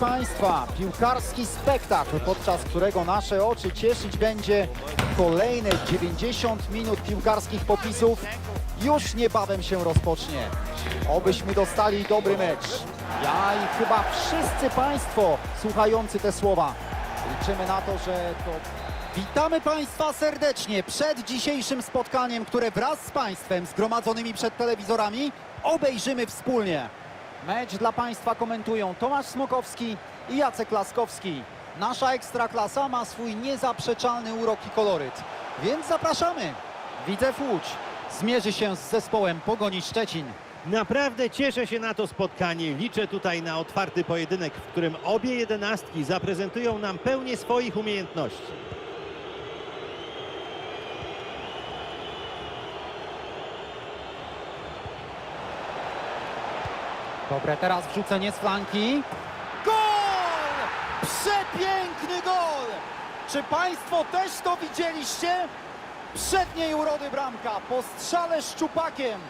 Państwa, piłkarski spektakl, podczas którego nasze oczy cieszyć będzie kolejne 90 minut piłkarskich popisów, już niebawem się rozpocznie. Obyśmy dostali dobry mecz. Ja i chyba wszyscy Państwo słuchający te słowa. Liczymy na to, że to... Witamy Państwa serdecznie przed dzisiejszym spotkaniem, które wraz z Państwem zgromadzonymi przed telewizorami obejrzymy wspólnie. Mecz dla Państwa komentują Tomasz Smokowski i Jacek Laskowski. Nasza Ekstraklasa ma swój niezaprzeczalny urok i koloryt, więc zapraszamy. Widzew Łódź zmierzy się z zespołem Pogoni Szczecin. Naprawdę cieszę się na to spotkanie. Liczę tutaj na otwarty pojedynek, w którym obie jedenastki zaprezentują nam pełnię swoich umiejętności. Dobre teraz wrzucenie z flanki. Gol! Przepiękny gol! Czy Państwo też to widzieliście? Przedniej urody bramka po strzale szczupakiem.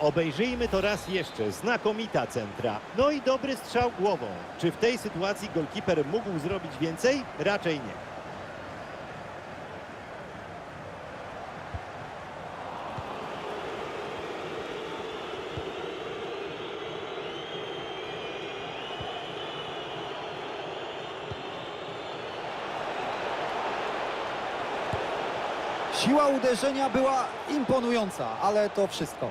Obejrzyjmy to raz jeszcze. Znakomita centra. No i dobry strzał głową. Czy w tej sytuacji golkiper mógł zrobić więcej? Raczej nie. Siła uderzenia była imponująca, ale to wszystko.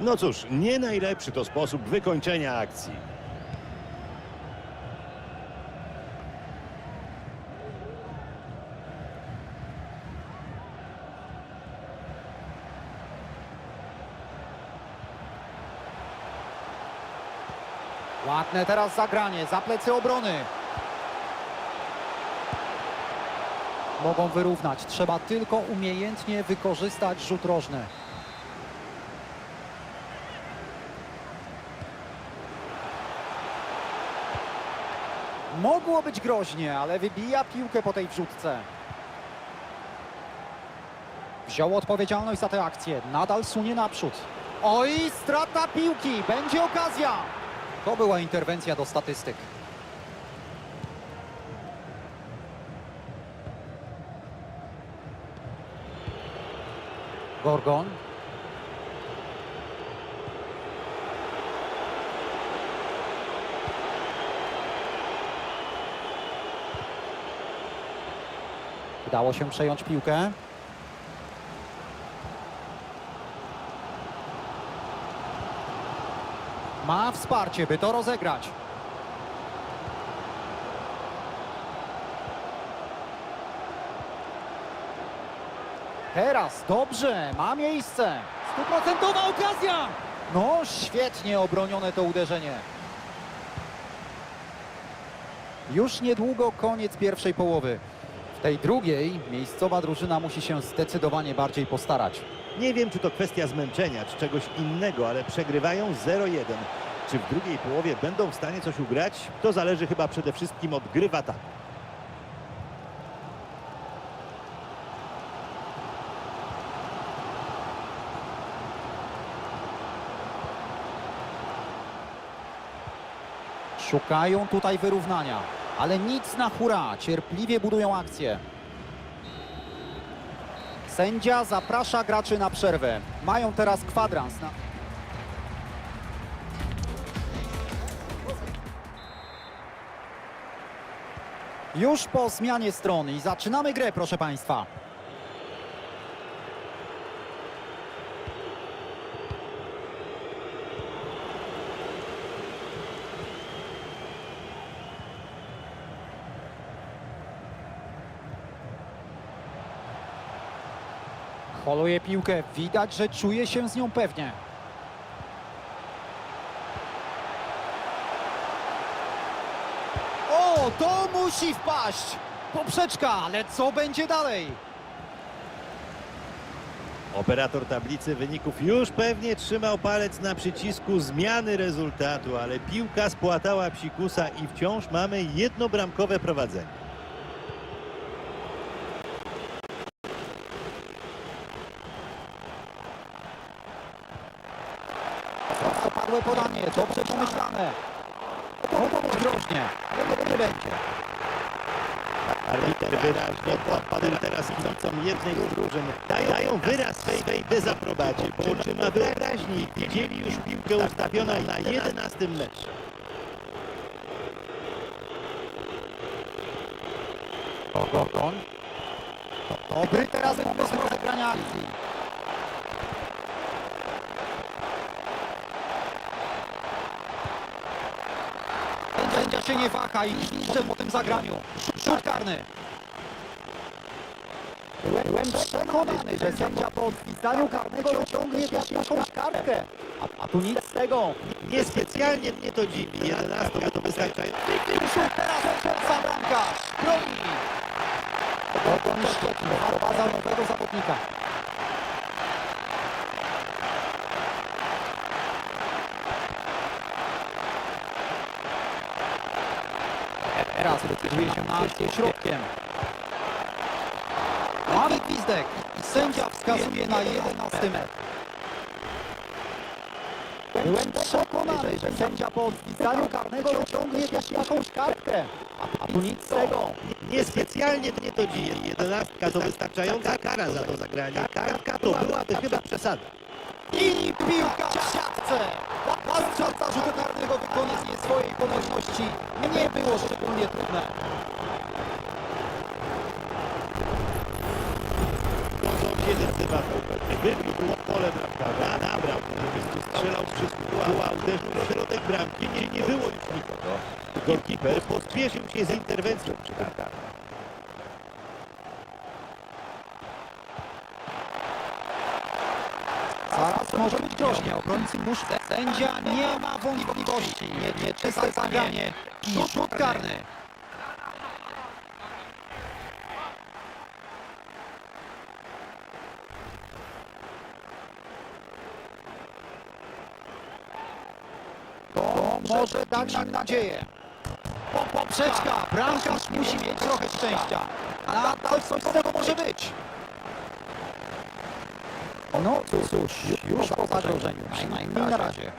No cóż, nie najlepszy to sposób wykończenia akcji. Ładne teraz zagranie, za plecy obrony. Mogą wyrównać, trzeba tylko umiejętnie wykorzystać rzut rożny. Mogło być groźnie, ale wybija piłkę po tej wrzutce. Wziął odpowiedzialność za tę akcję, nadal sunie naprzód. Oj, strata piłki, będzie okazja. To była interwencja do statystyk. Gorgon. Udało się przejąć piłkę. Ma wsparcie, by to rozegrać. Teraz dobrze, ma miejsce. Stuprocentowa okazja. No, świetnie obronione to uderzenie. Już niedługo koniec pierwszej połowy. W tej drugiej miejscowa drużyna musi się zdecydowanie bardziej postarać. Nie wiem, czy to kwestia zmęczenia, czy czegoś innego, ale przegrywają 0-1. Czy w drugiej połowie będą w stanie coś ugrać? To zależy chyba przede wszystkim od gry w ataku. Szukają tutaj wyrównania, ale nic na hura, cierpliwie budują akcję. Sędzia zaprasza graczy na przerwę. Mają teraz kwadrans. Na... Już po zmianie strony i zaczynamy grę, proszę Państwa. Holuje piłkę, widać, że czuje się z nią pewnie. O, to musi wpaść! Poprzeczka, ale co będzie dalej? Operator tablicy wyników już pewnie trzymał palec na przycisku zmiany rezultatu, ale piłka spłatała psikusa i wciąż mamy jednobramkowe prowadzenie. Padłe podanie, dobrze pomyślane. Mogło być groźnie, ale nie będzie. Arbiter wyraźnie podpadł teraz kibicom jednej z drużyn. Dają, wyraz swej dezaprobacie, bo oczyma wyraźniej widzieli już piłkę ustawioną na 11 metrze. Ogon. Dobry teraz pomysł rozegrania akcji. Się nie waha i idzie po tym zagraniu. Rzut karny. Byłem, przekonany, że sędzia po odpisaniu karnego wyciągnie też jakąś kartkę. A, a tu nic z tego. Niespecjalnie mnie to dziwi. 11 to wystarczająco. Rzut teraz odrzuca bramkarz. Broni. Ogon Szczecin wprowadza nowego zawodnika. Teraz decyduje się na akcję środkiem. Mamy gwizdek i sędzia wskazuje na 11 metr. Byłem przekonany, że sędzia po odpisaniu karnego wyciągnie też jakąś kartkę. A, tu nic z tego. Niespecjalnie mnie to dziwi. 11 to wystarczająca kara za to zagranie. Kartka to byłaby chyba przesada. I piłka w siatce. Patrząc rzutu karnego wykonanie swojej pomożności nie było szczególnie trudne. się decydował. Wybił na pole bramkarza, nabrał, strzelał z przyskuła, uderzył w środek bramki, nie, nie było już nikogo. Golkiper pospieszył się z interwencją przy kartach. Może być groźnie. Obrońcy muszą. Sędzia nie ma wątpliwości. Nie, nie czyste zagranie i rzut karny. To może dać im nadzieję. Po- Poprzeczka, bramkarz musi mieć trochę szczęścia. A coś z tego może być. No cóż, już po zagrożeniu, przynajmniej na razie.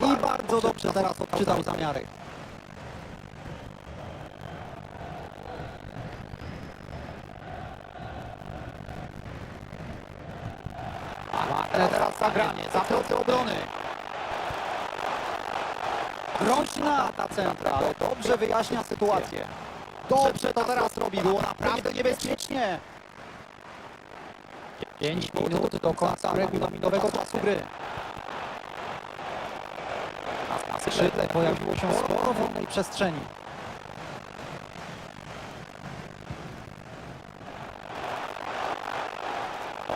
I bardzo dobrze teraz odczytał zamiary. Ale teraz zagranie, za procy obrony. Groźna ta centra, ale dobrze wyjaśnia sytuację. Dobrze to teraz robi, było naprawdę niebezpiecznie. 5 minut do końca regulaminowego czasu gry. Na- skrzydle pojawiło się sporo wolnej przestrzeni.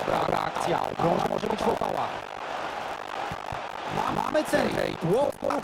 Dobra akcja, obrona może być w opałach. Ma- Mamy centrę i tło polu.